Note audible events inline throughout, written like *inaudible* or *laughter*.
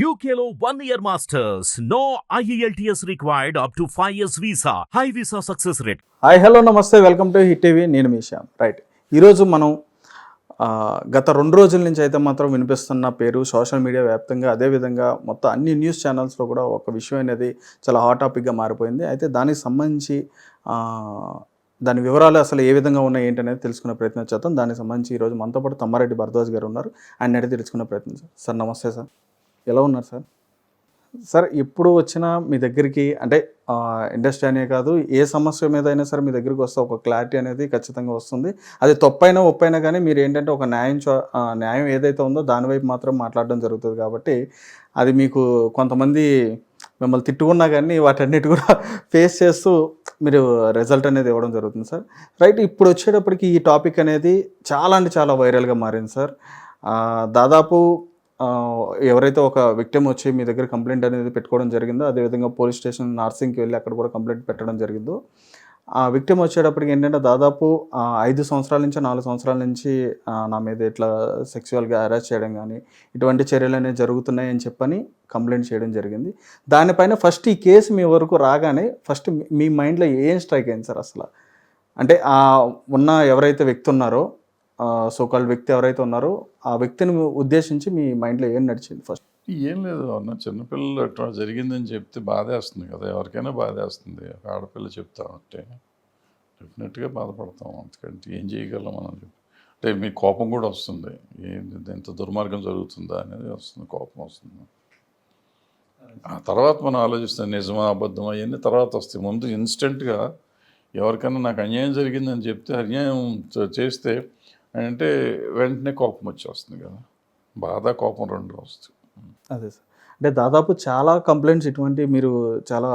యూకేలో one year masters no E IELTS required up to 5 years visa. High visa success rate. Hi hello నమస్తే. Welcome to hit TV నేను మీ Shyam. Right ఈరోజు మనం గత రెండు రోజుల నుంచి అయితే మాత్రం వినిపిస్తున్న పేరు సోషల్ మీడియా వ్యాప్తంగా అదేవిధంగా మొత్తం అన్ని న్యూస్ ఛానల్స్లో కూడా ఒక విషయం అనేది చాలా హాట్ టాపిక్గా మారిపోయింది. అయితే దానికి సంబంధించి దాని వివరాలు అసలు ఏ విధంగా ఉన్నాయి ఏంటనేది తెలుసుకునే ప్రయత్నం చేద్దాం. దానికి సంబంధించి ఈరోజు మనతో పాటు తమ్మారెడ్డి భరద్వాజ్ గారు ఉన్నారు. ఆయన అడిగి తెలుసుకునే ప్రయత్నం చేద్దాం. సార్ నమస్తే సార్. ఎలా ఉన్నారు సార్? సార్ ఎప్పుడు వచ్చినా మీ దగ్గరికి అంటే ఇండస్ట్రీ అనే కాదు ఏ సమస్య మీద అయినా సరే మీ దగ్గరికి వస్తే ఒక క్లారిటీ అనేది ఖచ్చితంగా వస్తుంది. అది తప్పైనా ఒప్పైనా కానీ మీరు ఏంటంటే ఒక న్యాయం చో- న్యాయం ఏదైతే ఉందో దాని వైపు మాత్రం మాట్లాడడం జరుగుతుంది కాబట్టి అది మీకు కొంతమంది మిమ్మల్ని తిట్టుకున్నా కానీ వాటన్నిటి కూడా *laughs* ఫేస్ చేస్తూ మీరు రిజల్ట్ అనేది ఇవ్వడం జరుగుతుంది సార్. రైట్ ఇప్పుడు వచ్చేటప్పటికి ఈ టాపిక్ అనేది చాలా అంటే చాలా వైరల్గా మారింది సార్. దాదాపు ఎవరైతే ఒక విక్టిమ్ వచ్చి మీ దగ్గర కంప్లైంట్ అనేది పెట్టుకోవడం జరిగిందో అదేవిధంగా పోలీస్ స్టేషన్ నార్సింగ్కి వెళ్ళి అక్కడ కూడా కంప్లైంట్ పెట్టడం జరిగిందో ఆ విక్టిమ్ వచ్చేటప్పటికి ఏంటంటే దాదాపు ఐదు సంవత్సరాల నుంచి నాలుగు సంవత్సరాల నుంచి నా మీద ఇట్లా సెక్సువల్గా అరెస్ట్ చేయడం కానీ ఇటువంటి చర్యలు అనేవి జరుగుతున్నాయి అని చెప్పని కంప్లైంట్ చేయడం జరిగింది. దానిపైన ఫస్ట్ ఈ కేసు మీ వరకు రాగానే ఫస్ట్ మీ మైండ్లో ఏం స్ట్రైక్ అయింది సార్ అసలు? అంటే ఉన్న ఎవరైతే వ్యక్తి ఉన్నారో సోకాల్ వ్యక్తి ఎవరైతే ఉన్నారో ఆ వ్యక్తిని ఉద్దేశించి మీ మైండ్లో ఏం నడిచింది ఫస్ట్? ఏం లేదు అన్న చిన్నపిల్లలు అట్లా జరిగిందని చెప్తే బాధేస్తుంది కదా ఎవరికైనా బాధేస్తుంది. ఒక ఆడపిల్ల చెప్తా ఉంటే డెఫినెట్గా బాధపడతాం అంతకంటే ఏం చేయగలం మనం చెప్పి. అంటే మీ కోపం కూడా వస్తుంది. ఏంటి ఎంత దుర్మార్గం జరుగుతుందా అనేది వస్తుంది కోపం వస్తుంది. ఆ తర్వాత మనం ఆలోచిస్తాం నిజమా అబద్ధమా అవన్నీ తర్వాత వస్తాయి. ముందు ఇన్స్టెంట్గా ఎవరికైనా నాకు అన్యాయం జరిగిందని చెప్తే అన్యాయం చేస్తే అంటే వెంటనే కోపం వచ్చేస్తుంది కదా. బాధ కోపం రెండు వస్తుంది అదే సార్. అంటే దాదాపు చాలా కంప్లైంట్స్ ఇటువంటి మీరు చాలా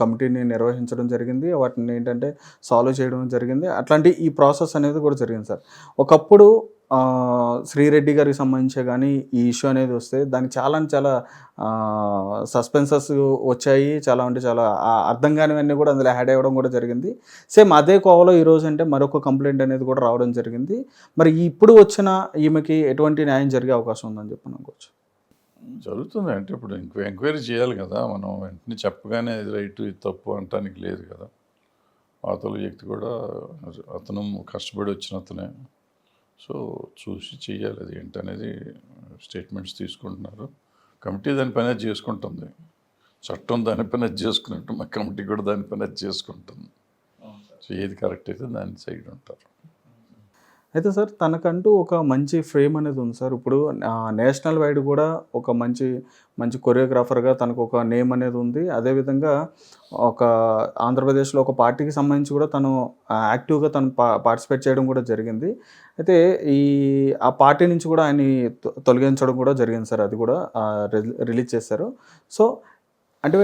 కమిటీని నిర్వహించడం జరిగింది. వాటిని ఏంటంటే సాల్వ్ చేయడం జరిగింది. అట్లాంటి ఈ ప్రాసెస్ అనేది కూడా జరిగింది సార్. ఒకప్పుడు శ్రీరెడ్డి గారికి సంబంధించే కానీ ఈ ఇష్యూ అనేది వస్తే దానికి చాలా చాలా సస్పెన్సెస్ వచ్చాయి. చాలా అంటే చాలా అర్థం కానివన్నీ కూడా అందులో యాడ్ అవ్వడం కూడా జరిగింది. సేమ్ అదే కోవలో ఈరోజు అంటే మరొక కంప్లైంట్ అనేది కూడా రావడం జరిగింది. మరి ఇప్పుడు వచ్చిన ఈమెకి ఎటువంటి న్యాయం జరిగే అవకాశం ఉందని చెప్పి అనుకోవచ్చు. జరుగుతుంది అంటే ఇప్పుడు ఎంక్వై ఎంక్వైరీ చేయాలి కదా. మనం వెంటనే చెప్పగానే ఇది రైట్ ఇది తప్పు అంటానికి లేదు కదా. అవతల వ్యక్తి కూడా అతను కష్టపడి వచ్చిన అతనే. సో చూసి చేయాలి అది ఏంటనేది స్టేట్మెంట్స్ తీసుకుంటున్నారు. కమిటీ దాని పని చేసుకుంటుంది. చట్టం దాని పని చేసుకున్నట్టు మా కమిటీ కూడా దాని పని చేసుకుంటుంది. సో ఏది కరెక్ట్ అయితే దాని సైడ్ ఉంటారు. అయితే సార్ తనకంటూ ఒక మంచి ఫ్రేమ్ అనేది ఉంది సార్. ఇప్పుడు నేషనల్ వైడ్ కూడా ఒక మంచి మంచి కొరియోగ్రాఫర్గా తనకు ఒక నేమ్ అనేది ఉంది. అదేవిధంగా ఒక ఆంధ్రప్రదేశ్లో ఒక పార్టీకి సంబంధించి కూడా తను యాక్టివ్గా తను పా పార్టిసిపేట్ చేయడం కూడా జరిగింది. అయితే ఈ ఆ పార్టీ నుంచి కూడా ఆయన తొలగించడం కూడా జరిగింది సార్. అది కూడా రిలీజ్ చేశారు. సో అంటే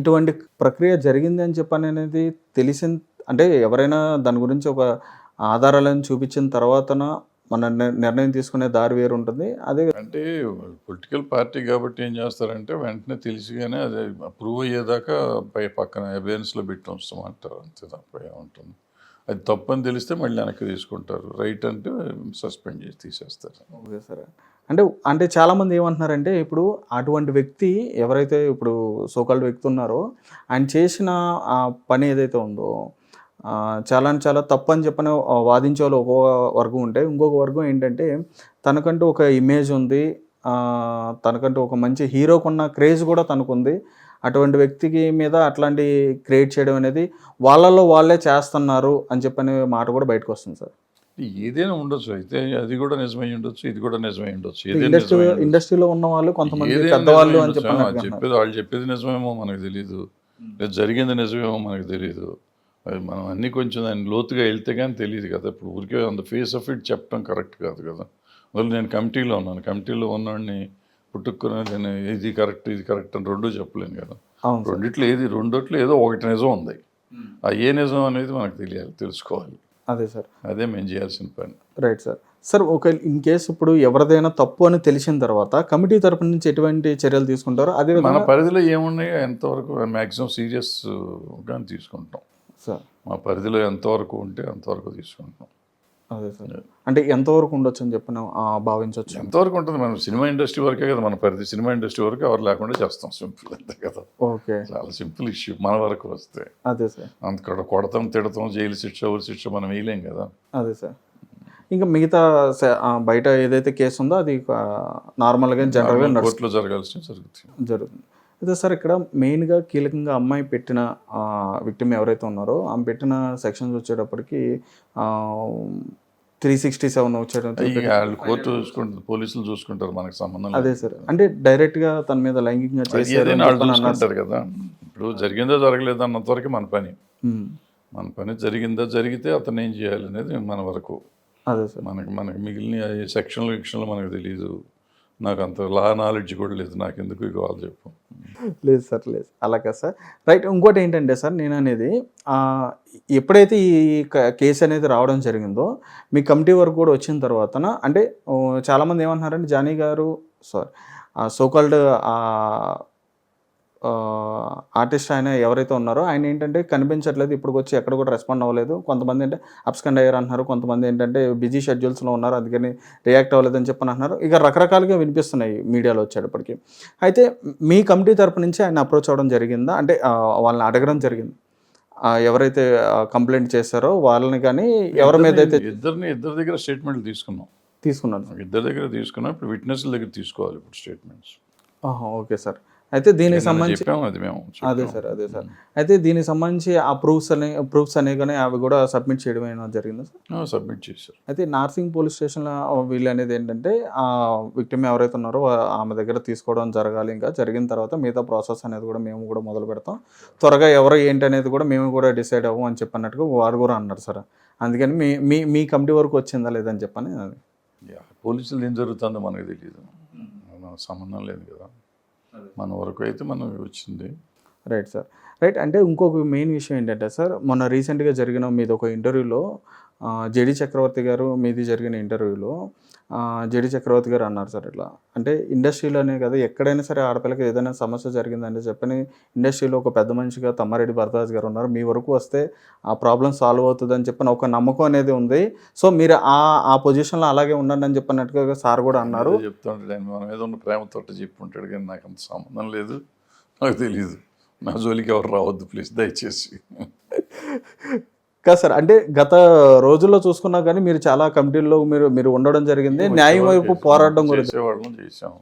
ఇటువంటి ప్రక్రియ జరిగింది అని చెప్పని అనేది తెలిసిన అంటే ఎవరైనా దాని గురించి ఒక ఆధారాలను చూపించిన తర్వాతన మన నిర్- నిర్ణయం తీసుకునే దారి వేరు ఉంటుంది అదే అంటే పొలిటికల్ పార్టీ కాబట్టి ఏం చేస్తారంటే వెంటనే తెలిసిగానే అది ప్రూవ్ అయ్యేదాకా పై పక్కన ఎవిడెన్స్లో పెట్టి ఉంచమంటారు అంతే తప్ప ఏముంటుంది. అది తప్పు అని తెలిస్తే మళ్ళీ వెనక్కి తీసుకుంటారు. రైట్ అంటే సస్పెండ్ చేసి తీసేస్తారు. Okay sir. అంటే అంటే చాలామంది ఏమంటున్నారంటే ఇప్పుడు అటువంటి వ్యక్తి ఎవరైతే ఇప్పుడు సోకాల్డ్ వ్యక్తి ఉన్నారో ఆయన చేసిన ఆ పని ఏదైతే ఉందో చాలా చాలా తప్పు అని చెప్పని వాదించే వాళ్ళు ఒక వర్గం ఉంటే ఇంకొక వర్గం ఏంటంటే తనకంటూ ఒక ఇమేజ్ ఉంది. ఆ, తనకంటూ ఒక మంచి హీరోకున్న క్రేజ్ కూడా తనకుంది. అటువంటి వ్యక్తికి మీద అట్లాంటి క్రియేట్ చేయడం అనేది వాళ్ళలో వాళ్ళే చేస్తున్నారు అని చెప్పని మాట కూడా బయటకు వస్తుంది సార్. ఏదైనా ఉండొచ్చు. అయితే అది కూడా నిజమై ఉండొచ్చు ఇది కూడా నిజమై ఉండొచ్చు. ఇండస్ట్రీ. ఇండస్ట్రీలో ఉన్న వాళ్ళు కొంతమంది పెద్దవాళ్ళు అని అంటున్నారు. చెప్పేది వాళ్ళు చెప్పేది నిజమేమో మనకు తెలియదు జరిగింది నిజమేమో మనకు తెలియదు అది మనం అన్నీ కొంచెం దాన్ని లోతుగా వెళ్తే కానీ తెలియదు కదా. ఇప్పుడు ఊరికే అంత ఫేస్ ఆఫ్ ఇట్ చెప్పడం కరెక్ట్ కాదు కదా. అందులో నేను కమిటీలో ఉన్నాను. కమిటీలో ఉన్నవాడిని పుట్టుకుని నేను ఇది కరెక్ట్ ఇది కరెక్ట్ అని రెండు చెప్పలేను కదా. రెండిట్లో ఏది రెండిట్లో ఏదో ఒకటి నిజం ఉంది. ఆ ఏ నిజం అనేది మనకు తెలియాలి తెలుసుకోవాలి. అదే సార్. అదే మేము చేయాల్సిన పని. Right sir. సార్ ఒక ఇన్ కేసు ఇప్పుడు ఎవరిదైనా తప్పు అని తెలిసిన తర్వాత కమిటీ తరపు నుంచి ఎటువంటి చర్యలు తీసుకుంటారో అదే మన పరిధిలో ఏమున్నాయో ఎంతవరకు మ్యాక్సిమం సీరియస్గా తీసుకుంటాం. సార్. మా పరిధిలో ఎంతవరకు ఉంటే అంతవరకు తీసుకుంటాం అదే సార్. అంటే ఎంతవరకు ఉండొచ్చు అని చెప్పిన భావించవచ్చు ఎంతవరకు ఉంటుంది? మనం సినిమా ఇండస్ట్రీ వరకే కదా మన పరిధి సినిమా ఇండస్ట్రీ వరకు ఎవరు లేకుండా చేస్తాం. సింపుల్ అంతే కదా. ఓకే. చాలా సింపుల్ ఇష్యూ మన వరకు వస్తే. అదే సార్. అంత కొడతాం తిడతాం జైలు శిక్ష ఊరి శిక్ష మనం వేయలేం కదా. అదే సార్. ఇంకా మిగతా బయట ఏదైతే కేసు ఉందో అది నార్మల్గా జనరల్గా కోర్టులో జరగాల్సిన జరుగుతుంది. జరుగుతుంది. అయితే సార్ ఇక్కడ మెయిన్గా కీలకంగా అమ్మాయి పెట్టిన విక్టిమ్ ఎవరైతే ఉన్నారో ఆమె పెట్టిన సెక్షన్స్ వచ్చేటప్పటికి త్రీ సిక్స్టీ సెవెన్ వచ్చేటప్పుడు కోర్టు చూసుకుంటారు పోలీసులు చూసుకుంటారు మనకు సంబంధం అదే సార్. అంటే డైరెక్ట్గా తన మీద లైంగికంగా చూసుకుంటారు కదా. ఇప్పుడు జరిగిందో జరగలేదో అన్నంత వరకు మన పని. మన పని జరిగిందో జరిగితే అతను ఏం చేయాలి అనేది మన వరకు. అదే సార్. మనకి మనకి మిగిలిన సెక్షన్లు విక్షన్లు మనకు తెలియదు నాకు అంత లా నాలెడ్జ్ కూడా లేదు. నాకు ఎందుకు వాళ్ళు చెప్పు? లేదు సార్ లేదు. అలా కాదు సార్. రైట్ ఇంకోటి ఏంటంటే సార్ నేను అనేది ఎప్పుడైతే ఈ క- కేసు అనేది రావడం జరిగిందో మీ కమిటీ వరకు కూడా వచ్చిన తర్వాత అంటే చాలామంది ఏమంటున్నారంటే జానీ గారు సారీ సోకాల్డ్ ఆర్టిస్ట్ ఆయన ఎవరైతే ఉన్నారో ఆయన ఏంటంటే కనిపించట్లేదు ఇప్పుడు వచ్చి ఎక్కడ కూడా రెస్పాండ్ అవ్వలేదు. కొంతమంది అంటే అప్స్కండ్ అయ్యారు అంటున్నారు కొంతమంది ఏంటంటే బిజీ షెడ్యూల్స్లో ఉన్నారు అందుకని రియాక్ట్ అవ్వలేదు అని చెప్పని అంటున్నారు. ఇక రకరకాలుగా వినిపిస్తున్నాయి మీడియాలో వచ్చేటప్పటికి. అయితే మీ కమిటీ తరపు నుంచి ఆయన అప్రోచ్ అవ్వడం జరిగిందా? అంటే వాళ్ళని అడగడం జరిగింది. ఎవరైతే కంప్లైంట్ చేశారో వాళ్ళని కానీ ఎవరి మీద అయితే ఇద్దరిని ఇద్దరి దగ్గర స్టేట్మెంట్లు తీసుకున్నాం. తీసుకున్నారు. ఇద్దరి దగ్గర తీసుకున్నాం ఇప్పుడు విట్నెస్ల దగ్గర తీసుకోవాలి ఇప్పుడు స్టేట్మెంట్స్ ఓకే సార్. అయితే దీనికి సంబంధించి అది మేము అదే సార్ అదే సార్. అయితే దీనికి సంబంధించి ఆ ప్రూఫ్స్ అనే ప్రూఫ్స్ అనే కానీ అవి కూడా సబ్మిట్ చేయడం ఏమైనా జరిగిందా సార్? సబ్మిట్ చేశారు. అయితే నార్సింగ్ పోలీస్ స్టేషన్లో వీళ్ళు అనేది ఏంటంటే ఆ విక్టిమ్ ఎవరైతే ఉన్నారో ఆమె దగ్గర తీసుకోవడం జరగాలి ఇంకా జరిగిన తర్వాత మిగతా ప్రాసెస్ అనేది కూడా మేము కూడా మొదలు పెడతాం. త్వరగా ఎవరు ఏంటి అనేది కూడా మేము కూడా డిసైడ్ అవ్వం అని చెప్పన్నట్టుగా వారు కూడా అన్నారు సార్. అందుకని మీ మీ మీ కమిటీ వరకు వచ్చిందా లేదని చెప్పని అది. పోలీసులు ఏం జరుగుతుందో మనకు తెలియదు సంబంధం లేదు కదా. మన వరకు అయితే మనం వచ్చింది. రైట్ సార్ రైట్ అంటే ఇంకొక మెయిన్ విషయం ఏంటంటే సార్ మొన్న రీసెంట్గా జరిగిన మీద ఒక ఇంటర్వ్యూలో జేడి చక్రవర్తి గారు మీది జరిగిన ఇంటర్వ్యూలో జేడి చక్రవర్తి గారు అన్నారు సార్ ఇట్లా. అంటే ఇండస్ట్రీలోనే కదా ఎక్కడైనా సరే ఆడపిల్లకి ఏదైనా సమస్య జరిగిందంటే చెప్పని ఇండస్ట్రీలో ఒక పెద్ద మనిషిగా తమ్మారెడ్డి భరద్వాజ్ గారు ఉన్నారు. మీ వరకు వస్తే ఆ ప్రాబ్లం సాల్వ్ అవుతుందని చెప్పని ఒక నమ్మకం అనేది ఉంది. సో మీరు ఆ ఆ పొజిషన్లో అలాగే ఉండండి అని చెప్పినట్టుగా సార్ కూడా అన్నారు. ఏదో మనం ఏదో ఉన్న ప్రేమతో చెప్పి కానీ నాకు అంత సంబంధం లేదు. నాకు తెలియదు నా జోలికి ఎవరు రావద్దు ప్లీజ్ దయచేసి. కాదు సార్ అంటే గత రోజుల్లో చూసుకున్నా కానీ మీరు చాలా కమిటీల్లో మీరు మీరు ఉండడం జరిగింది. న్యాయం వైపు పోరాడడం చేసాం.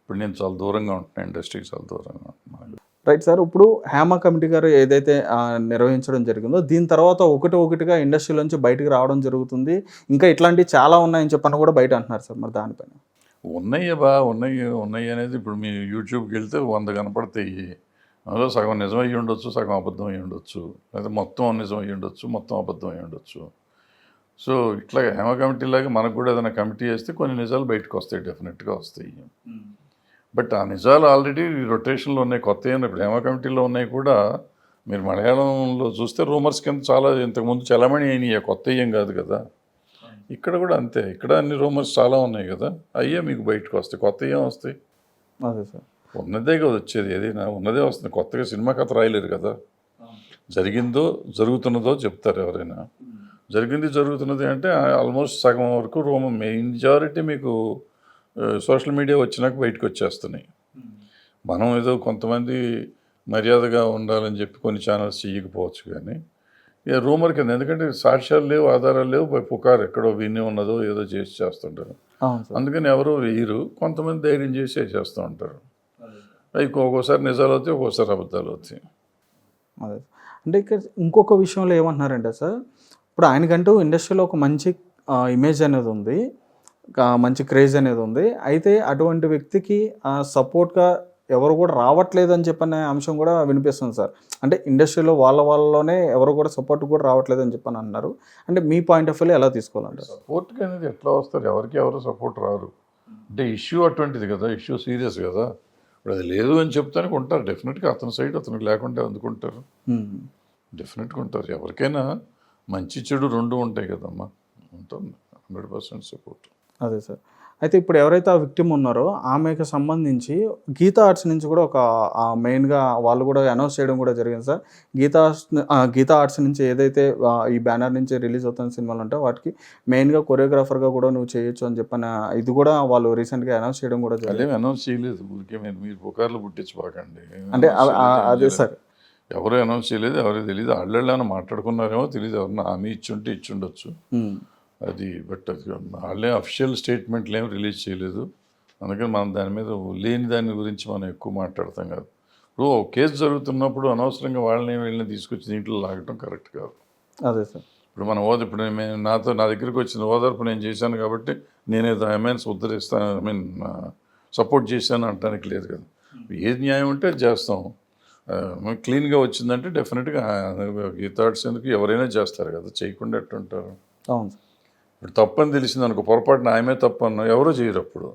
ఇప్పుడు నేను చాలా దూరంగా ఉంటున్నాను ఇండస్ట్రీకి చాలా దూరంగా ఉంటున్నాను. రైట్ సార్ ఇప్పుడు హేమ కమిటీ గారు ఏదైతే నిర్వహించడం జరిగిందో దీని తర్వాత ఒకటి ఒకటిగా ఇండస్ట్రీ నుంచి బయటకు రావడం జరుగుతుంది. ఇంకా ఇట్లాంటివి చాలా ఉన్నాయని చెప్పని కూడా బయట అంటున్నారు సార్ మరి దానిపైన. ఉన్నాయి బా ఉన్నాయి ఉన్నాయి అనేది ఇప్పుడు మీ యూట్యూబ్కి వెళ్తే వంద కనపడతాయి. అందులో సగం నిజం అయ్యి ఉండొచ్చు సగం అబద్ధం అయ్యి ఉండొచ్చు. లేదా మొత్తం నిజం ఉండొచ్చు మొత్తం అబద్ధం అయ్యి ఉండొచ్చు. సో ఇట్లా హేమ కమిటీ లాగా మనకు కూడా ఏదైనా కమిటీ వేస్తే కొన్ని నిజాలు బయటకు వస్తాయి డెఫినెట్గా వస్తాయి. బట్ ఆ నిజాలు ఆల్రెడీ రొటేషన్లో ఉన్నాయి కొత్త ఇప్పుడు హేమ కమిటీలో ఉన్నాయి కూడా మీరు మలయాళంలో చూస్తే రూమర్స్ కింద చాలా ఇంతకుముందు చలమణి అయినాయి కొత్త ఏం కాదు కదా. ఇక్కడ కూడా అంతే ఇక్కడ అన్ని రూమర్స్ చాలా ఉన్నాయి కదా అయ్యే మీకు బయటకు వస్తాయి కొత్త ఏం వస్తాయి? అదే సార్. ఉన్నదే కదా వచ్చేది. ఏదైనా ఉన్నదే వస్తుంది. కొత్తగా సినిమా కథ రాయలేరు కదా. జరిగిందో జరుగుతున్నదో చెప్తారు ఎవరైనా. జరిగింది జరుగుతున్నది అంటే ఆల్మోస్ట్ సగం వరకు రూమ్ మెజారిటీ మీకు సోషల్ మీడియా వచ్చినాక బయటకు వచ్చేస్తున్నాయి. మనం ఏదో కొంతమంది మర్యాదగా ఉండాలని చెప్పి కొన్ని ఛానల్స్ చేయకపోవచ్చు కానీ రూమర్ కింద ఎందుకంటే సాక్ష్యాలు లేవు ఆధారాలు లేవు పుకారు ఎక్కడో విని ఉన్నదో ఏదో చేసి చేస్తుంటారు. అందుకని ఎవరో వేయరు కొంతమంది ధైర్యం చేసి చేసేస్తూ ఉంటారు. ఒక్కోసారి నిజాలు అవుతాయి ఒక్కోసారి అబద్ధాలు అవుతాయి. అదే. అంటే ఇక్కడ ఇంకొక విషయంలో ఏమంటున్నారంటే సార్ ఇప్పుడు ఆయనకంటూ ఇండస్ట్రీలో ఒక మంచి ఇమేజ్ అనేది ఉంది మంచి క్రేజ్ అనేది ఉంది. అయితే అటువంటి వ్యక్తికి సపోర్ట్గా ఎవరు కూడా రావట్లేదు అని చెప్పనే అంశం కూడా వినిపిస్తుంది సార్. అంటే ఇండస్ట్రీలో వాళ్ళ వాళ్ళలోనే ఎవరు కూడా సపోర్ట్ కూడా రావట్లేదు అని చెప్పని అన్నారు అంటే మీ పాయింట్ ఆఫ్ వ్యూలో ఎలా తీసుకోవాలంటారు? సపోర్ట్ అనేది ఎట్లా వస్తారు? ఎవరికి ఎవరు సపోర్ట్ రారు? అంటే ఇష్యూ అటువంటిది కదా ఇష్యూ సీరియస్ కదా. ఇప్పుడు అది లేదు అని చెప్తానికి ఉంటారు. డెఫినెట్గా అతని సైడ్ అతనికి లేకుండా అందుకుంటారు. డెఫినెట్గా ఉంటారు. ఎవరికైనా మంచి చెడు రెండు ఉంటాయి కదమ్మా. ఉంటుంది. Hundred percent support. అదే సార్. అయితే ఇప్పుడు ఎవరైతే ఆ విక్టిమ్ ఉన్నారో ఆమెకు సంబంధించి గీతా ఆర్ట్స్ నుంచి కూడా ఒక మెయిన్గా వాళ్ళు కూడా అనౌన్స్ చేయడం కూడా జరిగింది సార్. గీతా గీతా ఆర్ట్స్ నుంచి ఏదైతే ఈ బ్యానర్ నుంచి రిలీజ్ అవుతున్న సినిమాలు ఉంటాయో వాటికి మెయిన్గా కొరియోగ్రాఫర్గా కూడా నువ్వు చేయొచ్చు అని చెప్పిన ఇది కూడా వాళ్ళు రీసెంట్గా అనౌన్స్ చేయడం కూడా జరిగింది. అనౌన్స్ చేయలేదు. మీరు పుకార్లు పుట్టించుకోకండి అంటే అదే. సార్. ఎవరు అనౌన్స్ చేయలేదు ఎవరికి తెలియదు. వాళ్ళు ఏమైనా మాట్లాడుకున్నారేమో తెలియదు. ఎవరన్నా హామీ ఇచ్చుంటే ఇచ్చుండొచ్చు. అది బట్ అది వాళ్ళే అఫిషియల్ స్టేట్మెంట్లు ఏం రిలీజ్ చేయలేదు. అందుకని మనం దాని మీద లేని దాని గురించి మనం ఎక్కువ మాట్లాడతాం కాదు. ఇప్పుడు ఓ కేసు జరుగుతున్నప్పుడు అనవసరంగా వాళ్ళని వీళ్ళని తీసుకొచ్చి దీంట్లో లాగటం కరెక్ట్ కాదు. అదే సార్. ఇప్పుడు మన ఓద ఇప్పుడు మేము నాతో నా దగ్గరికి వచ్చిన ఓదార్పు నేను చేశాను కాబట్టి నేనేదో ఎంఎన్స్ ఉద్ధరిస్తాను ఐ మీన్ సపోర్ట్ చేశాను అనడానికి లేదు కదా. ఏది న్యాయం ఉంటే అది చేస్తాం. క్లీన్గా వచ్చిందంటే డెఫినెట్గా గీతాడ్స్ ఎందుకు ఎవరైనా చేస్తారు కదా చేయకుండా ఎట్టుంటారు? అవును సార్. ఇప్పుడు తప్పని తెలిసింది అనుకో పొరపాటున ఆమె తప్పు అన్న ఎవరో చేయరు అప్పుడు.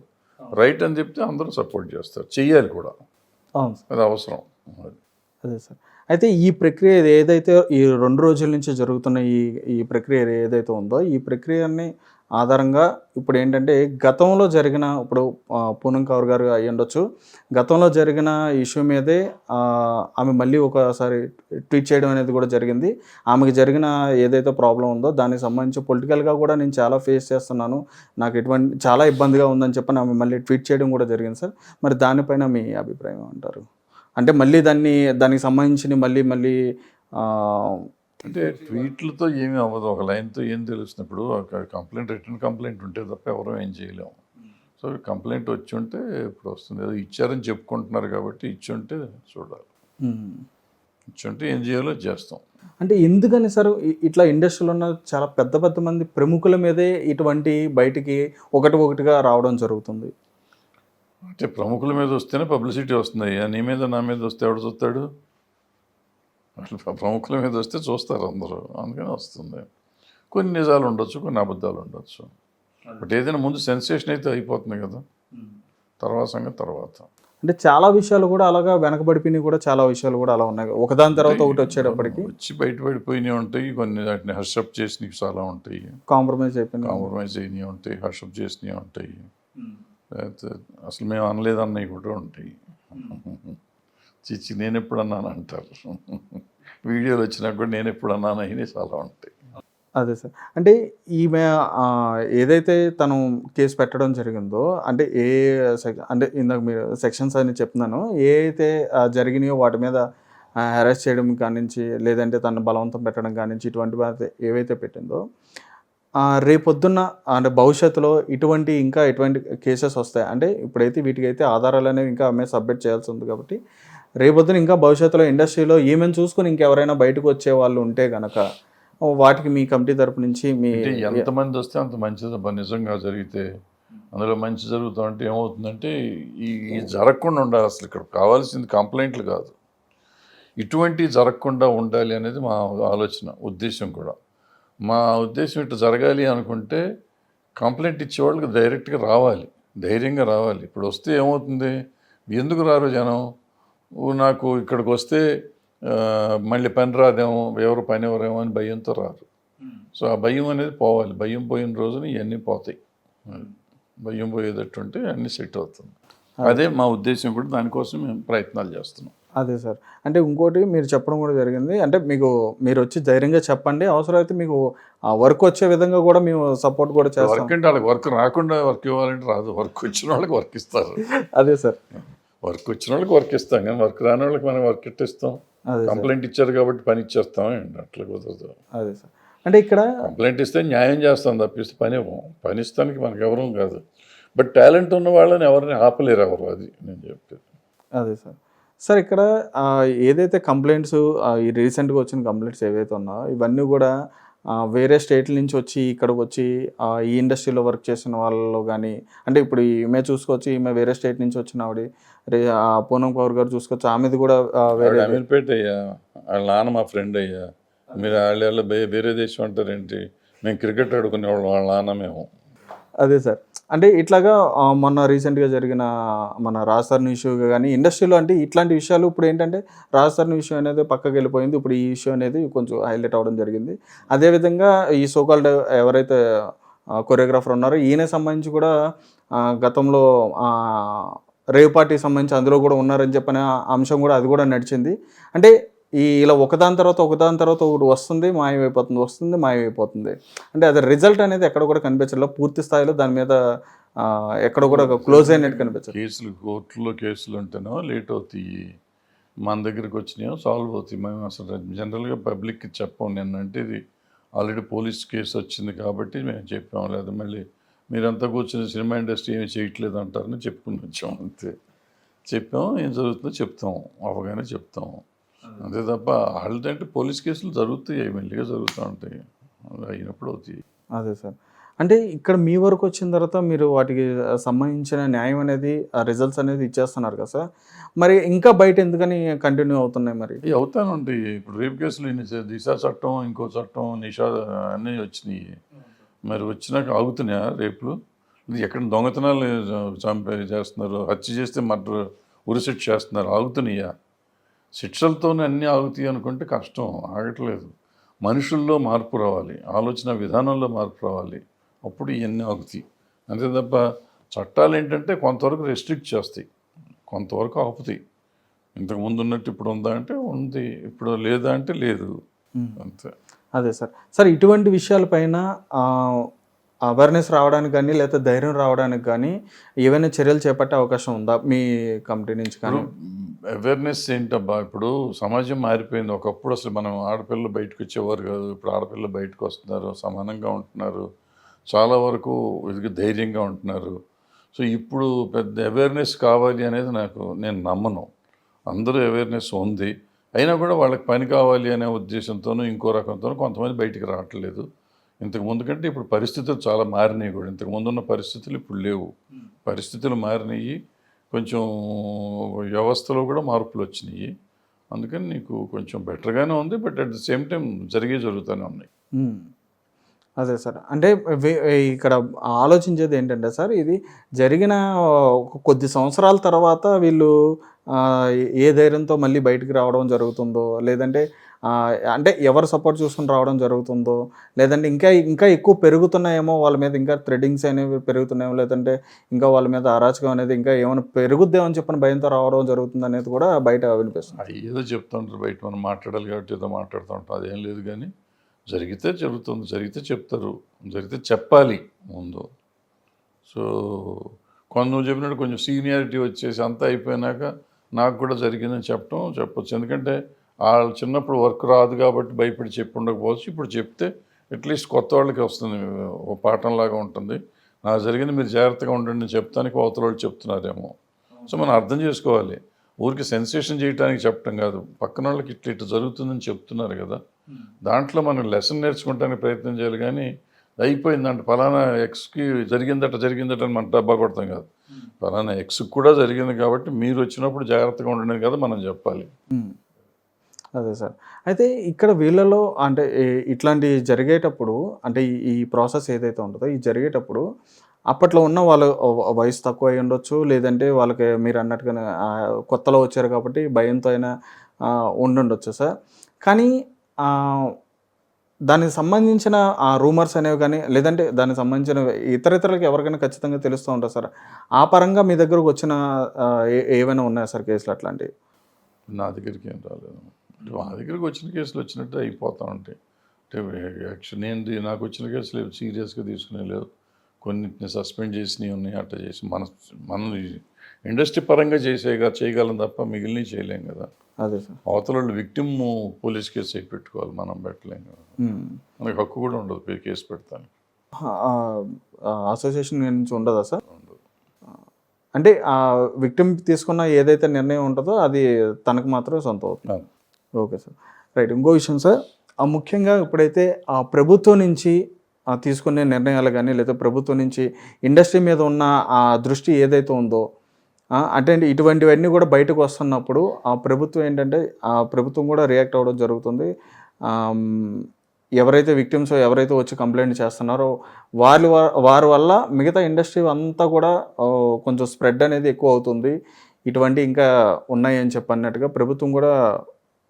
రైట్ అని చెప్తే అందరూ సపోర్ట్ చేస్తారు. చెయ్యాలి కూడా. అవును సార్. అది అవసరం. అదే సార్. అయితే ఈ ప్రక్రియ ఏదైతే ఈ రెండు రోజుల నుంచి జరుగుతున్న ఈ ఈ ప్రక్రియ ఏదైతే ఉందో ఈ ప్రక్రియని ఆధారంగా ఇప్పుడు ఏంటంటే గతంలో జరిగిన ఇప్పుడు పూనం కౌర్ గారు అయ్యి ఉండొచ్చు. గతంలో జరిగిన ఇష్యూ మీదే ఆమె మళ్ళీ ఒకసారి ట్వీట్ చేయడం అనేది కూడా జరిగింది. ఆమెకి జరిగిన ఏదైతే ప్రాబ్లం ఉందో దానికి సంబంధించి పొలిటికల్గా కూడా నేను చాలా ఫేస్ చేస్తున్నాను. నాకు ఎటువంటి చాలా ఇబ్బందిగా ఉందని చెప్పని ఆమె మళ్ళీ ట్వీట్ చేయడం కూడా జరిగింది సార్. మరి దానిపైన మీ అభిప్రాయం అంటారు అంటే మళ్ళీ దాన్ని దానికి సంబంధించి మళ్ళీ మళ్ళీ అంటే ట్వీట్లతో ఏమీ అవ్వదు. ఒక లైన్తో ఏం తెలుస్తున్నప్పుడు ఒక కంప్లైంట్ రిటర్న్ కంప్లైంట్ ఉంటే తప్ప ఎవరూ ఏం చేయలేము. సో కంప్లైంట్ వచ్చి ఉంటే ఇప్పుడు వస్తుంది. ఏదో ఇచ్చారని చెప్పుకుంటున్నారు కాబట్టి ఇచ్చి ఉంటే చూడాలి. ఇచ్చి ఉంటే ఏం చేయాలో చేస్తాం. అంటే ఎందుకని సార్? ఇట్లా ఇండస్ట్రీలో ఉన్న చాలా పెద్ద పెద్ద మంది ప్రముఖుల మీదే ఇటువంటి బయటికి ఒకటి ఒకటిగా రావడం జరుగుతుంది. అంటే ప్రముఖుల మీద వస్తేనే పబ్లిసిటీ వస్తుంది. నీ మీద నా మీద వస్తే ఎవడు చూస్తాడు? ప్రముఖుల మీద వస్తే చూస్తారు అందరూ. అందుకని వస్తుంది. కొన్ని నిజాలు ఉండొచ్చు కొన్ని అబద్ధాలు ఉండొచ్చు. బట్ ఏదైనా ముందు సెన్సేషన్ అయితే అయిపోతుంది కదా. తర్వాత సంగతి తర్వాత. అంటే చాలా విషయాలు కూడా అలాగా వెనకబడిపోయినాయి కూడా చాలా విషయాలు కూడా అలా ఉన్నాయి. ఒకదాని తర్వాత ఒకటి వచ్చేటప్పటికి వచ్చి బయటపడిపోయినవి ఉంటాయి కొన్ని వాటిని హర్షప్ చేసినవి చాలా ఉంటాయి. కాంప్రమైజ్ అయిపోయింది కాంప్రమైజ్ అయినవి ఉంటాయి హర్షప్ చేసినవి ఉంటాయి. అసలు మేము అనలేదన్నవి కూడా ఉంటాయి. చిచ్చి నేను ఎప్పుడు అన్నాను అంటారు. వీడియోలు వచ్చినా కూడా నేను ఎప్పుడు అన్నాను అయినా చాలా ఉంటాయి. అదే సార్. అంటే ఈమె ఏదైతే తను కేసు పెట్టడం జరిగిందో అంటే ఏ అంటే ఇందాక మీరు సెక్షన్స్ అని చెప్తున్నాను ఏ అయితే జరిగినాయో వాటి మీద అరెస్ట్ చేయడం కానించి లేదంటే తను బలవంతం పెట్టడం కానించి ఇటువంటి ఏవైతే పెట్టిందో రేపొద్దున్న అంటే భవిష్యత్తులో ఇటువంటి ఇంకా ఎటువంటి కేసెస్ వస్తాయి. అంటే ఇప్పుడైతే వీటికైతే ఆధారాలు అనేవి ఇంకా ఆమె సబ్మిట్ చేయాల్సి ఉంది కాబట్టి రేపొద్దున ఇంకా భవిష్యత్తులో ఇండస్ట్రీలో ఈమెను చూసుకొని ఇంకెవరైనా బయటకు వచ్చే వాళ్ళు ఉంటే గనక వాటికి మీ కమిటీ తరపు నుంచి మీ ఎంతమంది వస్తే అంత మంచిది. నిజంగా జరిగితే అందులో మంచి జరుగుతా ఉంటే ఏమవుతుందంటే ఈ జరగకుండా ఉండాలి అసలు. ఇక్కడ కావాల్సింది కంప్లైంట్లు కాదు. ఇటువంటి జరగకుండా ఉండాలి అనేది మా ఆలోచన ఉద్దేశం కూడా. మా ఉద్దేశం ఇట్లా జరగాలి అనుకుంటే కంప్లైంట్ ఇచ్చేవాళ్ళకి డైరెక్ట్గా రావాలి. ధైర్యంగా రావాలి. ఇప్పుడు వస్తే ఏమవుతుంది? ఎందుకు రారు జనం? నాకు ఇక్కడికి వస్తే మళ్ళీ పని రాదేమో ఎవరు పని ఎవరేమో అని భయంతో రారు. సో ఆ భయం అనేది పోవాలి. భయం పోయిన రోజున ఇవన్నీ పోతాయి. భయం పోయేటట్టు ఉంటే అన్నీ సెట్ అవుతుంది. అదే. మా ఉద్దేశం కూడా దానికోసం మేము ప్రయత్నాలు చేస్తున్నాం. అదే సార్. అంటే ఇంకోటి మీరు చెప్పడం కూడా జరిగింది. అంటే మీకు మీరు వచ్చి ధైర్యంగా చెప్పండి. అవసరమైతే మీకు ఆ వర్క్ వచ్చే విధంగా కూడా మేము సపోర్ట్ కూడా చేస్తాం. వర్క్ అంటే వాళ్ళకి వర్క్ రాకుండా వర్క్ ఇవ్వాలంటే రాదు. వర్క్ వచ్చిన వాళ్ళకి వర్క్ ఇస్తారు. అదే సార్. వర్క్ వచ్చిన వాళ్ళకి వర్క్ ఇస్తాం కానీ వర్క్ రాని వాళ్ళకి మనం వర్క్ ఇస్తాం? కంప్లైంట్ ఇచ్చారు కాబట్టి పని ఇచ్చేస్తాం ఏంటి? అట్లా కుదరదు. అదే సార్. అంటే ఇక్కడ కంప్లైంట్ ఇస్తే న్యాయం చేస్తాం తప్పిస్తే పని ఇవ్వం. పని ఇస్తానికి మనకు ఎవరూ కాదు. బట్ టాలెంట్ ఉన్న వాళ్ళని ఎవరిని ఆపలేరు ఎవరు అది నేను చెప్పేది అదే సార్. సార్ ఇక్కడ ఏదైతే కంప్లైంట్స్ ఈ రీసెంట్గా వచ్చిన కంప్లైంట్స్ ఏవైతే ఉన్నాయో ఇవన్నీ కూడా వేరే స్టేట్ల నుంచి వచ్చి ఇక్కడికి వచ్చి ఈ ఇండస్ట్రీలో వర్క్ చేసిన వాళ్ళలో కానీ అంటే ఇప్పుడు ఈమె చూసుకోవచ్చు ఈమె వేరే స్టేట్ నుంచి వచ్చిన ఆవిడ పూనం పవర్ గారు చూసుకోవచ్చు ఆమెది కూడా వేరే అమీర్పేట అయ్యా వాళ్ళ నాన్న మా ఫ్రెండ్ అయ్యా. మీరు వాళ్ళ వాళ్ళ వేరే దేశం అంటారేంటి? మేము క్రికెట్ ఆడుకునేవాళ్ళం వాళ్ళ నాన్న మేము. అదే సార్. అంటే ఇట్లాగా మొన్న రీసెంట్గా జరిగిన మన రాజధాని ఇష్యూ కానీ ఇండస్ట్రీలో అంటే ఇట్లాంటి విషయాలు ఇప్పుడు ఏంటంటే రాజధాని ఇష్యూ అనేది పక్కకి వెళ్ళిపోయింది. ఇప్పుడు ఈ ఇష్యూ అనేది కొంచెం హైలైట్ అవ్వడం జరిగింది. అదేవిధంగా ఈ సోకాల్డ్ ఎవరైతే కొరియోగ్రాఫర్ ఉన్నారో ఈయన సంబంధించి కూడా గతంలో రేవ్ పార్టీకి సంబంధించి అందులో కూడా ఉన్నారని చెప్పిన అంశం కూడా అది కూడా నడిచింది. అంటే ఈ ఇలా ఒకదాని తర్వాత ఒకదాని తర్వాత ఒకటి వస్తుంది మాయమైపోతుంది వస్తుంది మాయమైపోతుంది. అంటే అది రిజల్ట్ అనేది ఎక్కడ కూడా కనిపించలేదు పూర్తి స్థాయిలో దాని మీద ఎక్కడ కూడా క్లోజ్ అయినట్టు కనిపించదు కేసులు కోర్టులో కేసులు ఉంటేనో లేట్ అవుతాయి మన దగ్గరికి వచ్చినాయో సాల్వ్ అవుతాయి. మేము అసలు జనరల్గా పబ్లిక్కి చెప్పాం. నిన్నంటే ఇది ఆల్రెడీ పోలీస్ కేసు వచ్చింది కాబట్టి మేము చెప్పాం. లేదా మళ్ళీ మీరంతా కూర్చొని సినిమా ఇండస్ట్రీ ఏమి చేయట్లేదు అంటారని చెప్పుకుని వచ్చాం అంతే. చెప్పాం ఏం జరుగుతుందో చెప్తాం అవగానే చెప్తాం. అంతే తప్ప వాళ్ళంటే పోలీస్ కేసులు జరుగుతాయి మెల్లిగా జరుగుతూ ఉంటాయి. అయినప్పుడు అవుతాయి. అదే సార్. అంటే ఇక్కడ మీ వరకు వచ్చిన తర్వాత మీరు వాటికి సంబంధించిన న్యాయం అనేది రిజల్ట్స్ అనేది ఇచ్చేస్తున్నారు కదా సార్. మరి ఇంకా బయట ఎందుకని కంటిన్యూ అవుతున్నాయి మరి? అవుతానండి. ఇప్పుడు రేపు కేసులు దిశ చట్టం ఇంకో చట్టం నిషా అన్నీ వచ్చినాయి. మరి వచ్చినాక ఆగుతున్నాయా రేపులు? ఎక్కడ దొంగతనాలు చంపే చేస్తున్నారు? హత్య చేస్తే మర్డర్ ఉరిశిక్ష చేస్తున్నారు. ఆగుతున్నాయా? శిక్షలతోనే అన్నీ ఆగుతాయి అనుకుంటే కష్టం ఆగట్లేదు. మనుషుల్లో మార్పు రావాలి ఆలోచన విధానంలో మార్పు రావాలి. అప్పుడు ఇవన్నీ ఆగుతాయి. అంతే తప్ప చట్టాలు ఏంటంటే కొంతవరకు రెస్ట్రిక్ట్ చేస్తాయి కొంతవరకు ఆపుతాయి. ఇంతకు ముందు ఉన్నట్టు ఇప్పుడు ఉందా అంటే ఉంది ఇప్పుడు లేదా అంటే లేదు. అంతే. అదే సార్. సార్ ఇటువంటి విషయాలపైన అవేర్నెస్ రావడానికి కానీ లేకపోతే ధైర్యం రావడానికి కానీ ఏవైనా చర్యలు చేపట్టే అవకాశం ఉందా మీ కమిటీ నుంచి కానీ? అవేర్నెస్ ఏంటబ్బా ఇప్పుడు సమాజం మారిపోయింది. ఒకప్పుడు అసలు మనం ఆడపిల్లలు బయటకు వచ్చేవారు కాదు. ఇప్పుడు ఆడపిల్లలు బయటకు వస్తున్నారు సమానంగా ఉంటున్నారు. చాలా వరకు ఇది ధైర్యంగా ఉంటున్నారు. సో ఇప్పుడు పెద్ద అవేర్నెస్ కావాలి అనేది నాకు నేను నమ్మను. అందరూ అవేర్నెస్ ఉంది. అయినా కూడా వాళ్ళకి పని కావాలి అనే ఉద్దేశంతోనూ ఇంకో రకంతోనూ కొంతమంది బయటికి రావట్లేదు. ఇంతకు ముందు కంటే ఇప్పుడు పరిస్థితులు చాలా మారినాయి కూడా. ఇంతకు ముందు ఉన్న పరిస్థితులు ఇప్పుడు లేవు. పరిస్థితులు మారినాయి. కొంచెం వ్యవస్థలో కూడా మార్పులు వచ్చినాయి. అందుకని నీకు కొంచెం బెటర్గానే ఉంది. But at the same time జరిగే జరుగుతూనే ఉన్నాయి. అదే సార్. అంటే ఇక్కడ ఆలోచించేది ఏంటంటే సార్ ఇది జరిగిన కొద్ది సంవత్సరాల తర్వాత వీళ్ళు ఏ ధైర్యంతో మళ్ళీ బయటికి రావడం జరుగుతుందో లేదంటే అంటే ఎవరు సపోర్ట్ చూసుకుని రావడం జరుగుతుందో లేదంటే ఇంకా ఇంకా ఎక్కువ పెరుగుతున్నాయేమో వాళ్ళ మీద ఇంకా థ్రెడ్డింగ్స్ అనేవి పెరుగుతున్నాయేమో లేదంటే ఇంకా వాళ్ళ మీద అరాచకం అనేది ఇంకా ఏమైనా పెరుగుద్దేమో చెప్పిన చెప్పని భయంతో రావడం జరుగుతుంది అనేది కూడా బయట వినిపిస్తుంది. ఏదో చెప్తుంటారు బయట మనం మాట్లాడాలి కాబట్టి ఏదో మాట్లాడుతూ ఉంటాం అదేం లేదు కానీ జరిగితే జరుగుతుంది జరిగితే చెప్తారు జరిగితే చెప్పాలి ముందు. సో కొంత నువ్వు చెప్పినట్టు కొంచెం సీనియారిటీ వచ్చేసి అంతా అయిపోయినాక నాకు కూడా జరిగిందని చెప్పడం చెప్పొచ్చు. ఎందుకంటే వాళ్ళు చిన్నప్పుడు వర్క్ రాదు కాబట్టి భయపడి చెప్పి ఉండకపోవచ్చు. ఇప్పుడు చెప్తే అట్లీస్ట్ కొత్త వాళ్ళకి వస్తుంది ఒక పాఠంలాగా ఉంటుంది. నాకు జరిగింది మీరు జాగ్రత్తగా ఉండండి చెప్తానికి అవతల వాళ్ళు చెప్తున్నారేమో. సో మనం అర్థం చేసుకోవాలి. ఊరికి సెన్సేషన్ చేయడానికి చెప్పడం కాదు. పక్కన వాళ్ళకి ఇట్లా ఇట్లా జరుగుతుందని చెప్తున్నారు కదా. దాంట్లో మనం లెసన్ నేర్చుకోవడానికి ప్రయత్నం చేయాలి కానీ అయిపోయిందంట. ఫలానా ఎక్స్కి జరిగిందట జరిగిందట అని మన డబ్బా కొడతాం కాదు. ఫలానా ఎక్స్కి కూడా జరిగింది కాబట్టి మీరు వచ్చినప్పుడు జాగ్రత్తగా ఉండండి కదా మనం చెప్పాలి. అదే సార్. అయితే ఇక్కడ వీళ్ళలో అంటే ఇట్లాంటి జరిగేటప్పుడు అంటే ఈ- ఈ ప్రాసెస్ ఏదైతే ఉంటుందో ఈ జరిగేటప్పుడు అప్పట్లో ఉన్న వాళ్ళు వయసు తక్కువ అయి ఉండొచ్చు. లేదంటే వాళ్ళకి మీరు అన్నట్టుగా కొత్తలో వచ్చారు కాబట్టి భయంతో అయినా ఉండుండొచ్చు సార్. కానీ దానికి సంబంధించిన ఆ రూమర్స్ అనేవి కానీ లేదంటే దానికి సంబంధించిన ఇతర ఇతరులకు ఎవరికైనా ఖచ్చితంగా తెలుస్తూ ఉంటారు సార్. ఆ పరంగా మీ దగ్గరకు వచ్చిన ఏ- ఏవైనా ఉన్నాయా సార్ కేసులు అట్లాంటివి? నా దగ్గరికి ఏం రాలేదు. మా దగ్గరికి వచ్చిన కేసులు వచ్చినట్టు అయిపోతూ ఉంటాయి. అంటే యాక్చువల్ నేను నాకు వచ్చిన కేసులు సీరియస్గా తీసుకునే లేదు కొన్నిటిని సస్పెండ్ చేసినవి ఉన్నాయి అట్లా చేసి మన మనం ఇండస్ట్రీ పరంగా చేసేగా చేయగలం తప్ప మిగిలినవి చేయలేం కదా. అదే సార్. అవతల వాళ్ళు విక్టిమ్ పోలీస్ కేసు అయి పెట్టుకోవాలి మనం పెట్టలేం కదా. మనకి హక్కు కూడా ఉండదు కేసు పెడతాను అసోసియేషన్ నుంచి ఉండదా సార్? అంటే ఆ విక్టిమ్ తీసుకున్న ఏదైతే నిర్ణయం ఉంటుందో అది తనకు మాత్రమే సొంతం అవుతుంది ఓకే సార్. రైట్ ఇంకో విషయం సార్. ఆ ముఖ్యంగా ఇప్పుడైతే ఆ ప్రభుత్వం నుంచి తీసుకునే నిర్ణయాలు కానీ లేదా ప్రభుత్వం నుంచి ఇండస్ట్రీ మీద ఉన్న ఆ దృష్టి ఏదైతే ఉందో అంటే ఇటువంటివన్నీ కూడా బయటకు వస్తున్నప్పుడు ఆ ప్రభుత్వం ఏంటంటే ఆ ప్రభుత్వం కూడా రియాక్ట్ అవ్వడం జరుగుతుంది. ఎవరైతే విక్టిమ్స్ ఎవరైతే వచ్చి కంప్లైంట్ చేస్తున్నారో వారి వారి వల్ల మిగతా ఇండస్ట్రీ అంతా కూడా కొంచెం స్ప్రెడ్ అనేది ఎక్కువ అవుతుంది. ఇటువంటి ఇంకా ఉన్నాయి అని ప్రభుత్వం కూడా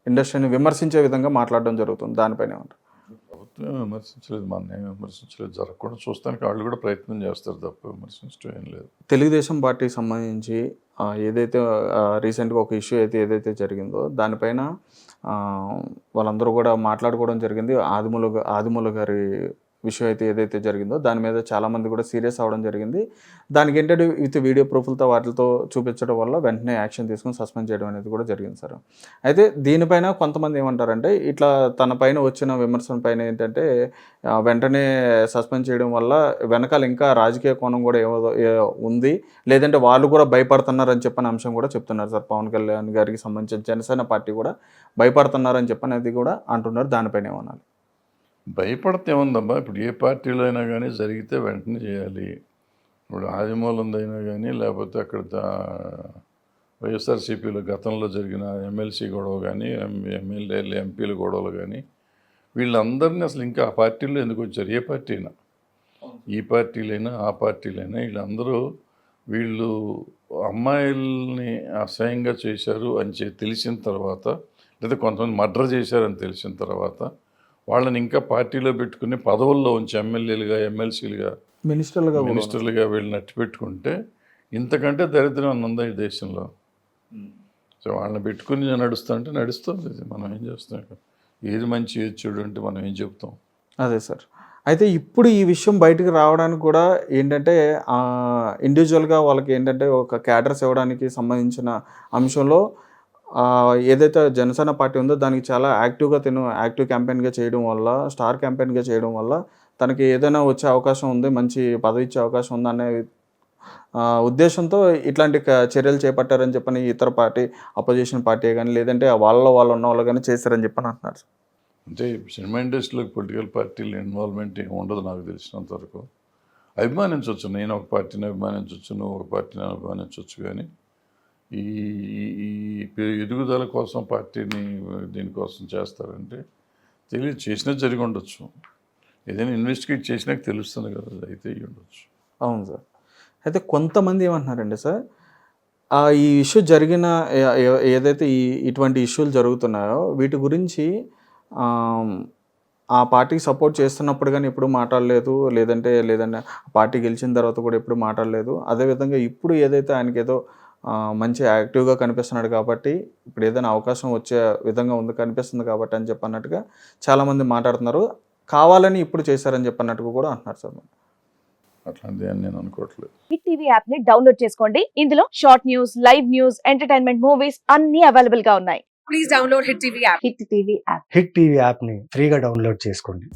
ఇండస్ట్రీని విమర్శించే విధంగా మాట్లాడడం జరుగుతుంది. దానిపైన ఏమంటారు ప్రభుత్వం విమర్శించలేదు. మన ఏం విమర్శించలేదు. జరగకుండా చూస్తానికి వాళ్ళు కూడా ప్రయత్నం చేస్తారు తప్ప విమర్శించడం ఏం లేదు. తెలుగుదేశం పార్టీకి సంబంధించి ఏదైతే రీసెంట్గా ఒక ఇష్యూ అయితే ఏదైతే జరిగిందో దానిపైన వాళ్ళందరూ కూడా మాట్లాడుకోవడం జరిగింది. ఆదిమూల గా- ఆదిమూల గారి విషయం అయితే ఏదైతే జరిగిందో దాని మీద చాలామంది కూడా సీరియస్ అవ్వడం జరిగింది. దానికి ఏంటంటే విత్ వీడియో ప్రూఫ్లతో వాటితో చూపించడం వల్ల వెంటనే యాక్షన్ తీసుకుని సస్పెండ్ చేయడం అనేది కూడా జరిగింది సార్. అయితే దీనిపైన కొంతమంది ఏమంటారంటే ఇట్లా తన పైన వచ్చిన విమర్శన పైన ఏంటంటే వెంటనే సస్పెండ్ చేయడం వల్ల వెనకాల ఇంకా రాజకీయ కోణం కూడా ఏమో ఉంది. లేదంటే వాళ్ళు కూడా భయపడుతున్నారని చెప్పని అంశం కూడా చెప్తున్నారు సార్. పవన్ కళ్యాణ్ గారికి సంబంధించిన జనసేన పార్టీ కూడా భయపడుతున్నారని చెప్పనేది కూడా అంటున్నారు. దానిపైన ఏమనాలి? భయపడితే ఏముందమ్మా ఇప్పుడు ఏ పార్టీలో అయినా కానీ జరిగితే వెంటనే చేయాలి. ఇప్పుడు ఆదిమూలందైనా కానీ లేకపోతే అక్కడ వైఎస్ఆర్సీపీలో గతంలో జరిగిన ఎమ్మెల్సీ గొడవ కానీ ఎమ్మెల్యేలు ఎంపీల గొడవలు కానీ వీళ్ళందరినీ అసలు ఇంకా ఆ పార్టీలో ఎందుకు వచ్చారు? ఏ పార్టీ అయినా ఈ పార్టీలైనా ఆ పార్టీలైనా వీళ్ళందరూ వీళ్ళు అమ్మాయిల్ని అసహ్యంగా చేశారు అని చెప్పి తెలిసిన తర్వాత లేదా కొంతమంది మర్డర్ చేశారని తెలిసిన తర్వాత వాళ్ళని ఇంకా పార్టీలో పెట్టుకుని పదవుల్లో ఉంచి ఎమ్మెల్యేలుగా ఎమ్మెల్సీలుగా మినిస్టర్లుగా మినిస్టర్లుగా వీళ్ళు నట్టి పెట్టుకుంటే ఇంతకంటే దరిద్రం ఉందా ఈ దేశంలో సో వాళ్ళని పెట్టుకుని నడుస్తుంటే నడుస్తుంది ఇది. మనం ఏం చేస్తాం? ఏది మంచి ఏది చెడు అంటే మనం ఏం చెప్తాం అదే సార్ అయితే ఇప్పుడు ఈ విషయం బయటకు రావడానికి కూడా ఏంటంటే ఇండివిజువల్గా వాళ్ళకి ఏంటంటే ఒక క్యాడర్స్ ఇవ్వడానికి సంబంధించిన అంశంలో ఏదైతే జనసేన పార్టీ ఉందో దానికి చాలా యాక్టివ్గా తిను యాక్టివ్ క్యాంపెయిన్గా చేయడం వల్ల స్టార్ క్యాంపెయిన్గా చేయడం వల్ల తనకి ఏదైనా వచ్చే అవకాశం ఉంది మంచి పదవి ఇచ్చే అవకాశం ఉందనే ఉద్దేశంతో ఇట్లాంటి క- చర్యలు చేపట్టారని చెప్పని ఇతర పార్టీ అపోజిషన్ పార్టీ కానీ లేదంటే వాళ్ళ వాళ్ళు ఉన్న వాళ్ళు కానీ చేశారని చెప్పని అంటున్నారు. అంటే సినిమా ఇండస్ట్రీలో పొలిటికల్ పార్టీల ఇన్వాల్వ్మెంట్ ఏమి ఉండదు నాకు తెలిసినంత వరకు. అభిమానించవచ్చు నేను ఒక పార్టీని అభిమానించవచ్చు నువ్వు ఒక పార్టీని అభిమానించవచ్చు కానీ ఈ ఈ- ఎదుగుదల కోసం పార్టీని దీనికోసం చేస్తారంటే తెలియదు చేసినా జరిగి ఉండొచ్చు. ఏదైనా ఇన్వెస్టిగేట్ చేసినాక తెలుస్తుంది కదా అయితే ఉండొచ్చు. అవును సార్. అయితే కొంతమంది ఏమంటున్నారండి సార్ ఆ ఈ ఇష్యూ జరిగిన ఏదైతే ఈ ఇటువంటి ఇష్యూలు జరుగుతున్నాయో వీటి గురించి ఆ పార్టీకి సపోర్ట్ చేస్తున్నప్పుడు కానీ ఎప్పుడు మాట్లాడలేదు లేదంటే లేదంటే పార్టీ గెలిచిన తర్వాత కూడా ఎప్పుడు మాట్లాడలేదు. అదేవిధంగా ఇప్పుడు ఏదైతే ఆయనకి ఏదో మంచి యాక్టివ్గా కనిపిస్తున్నాడు కాబట్టి ఇప్పుడు ఏదైనా అవకాశం వచ్చే విధంగా ఉంది కనిపిస్తుంది కాబట్టి అని చెప్పన్నట్టుగా చాలామంది మాట్లాడుతున్నారు. కావాలని ఇప్పుడు చేశారని చెప్పన్నట్టుగా కూడా అంటున్నారు సార్ అట్లాంటిది నేను అనుకోవట్లేదు. హిట్ టీవీ యాప్ డౌన్లోడ్ చేసుకోండి. ఇందులో short news live news entertainment movies అన్ని అవైలబుల్గా ఉన్నాయి. Please download hit TV app. Hit TV app. Hit TV యాప్ని ఫ్రీగా డౌన్లోడ్ చేసుకోండి.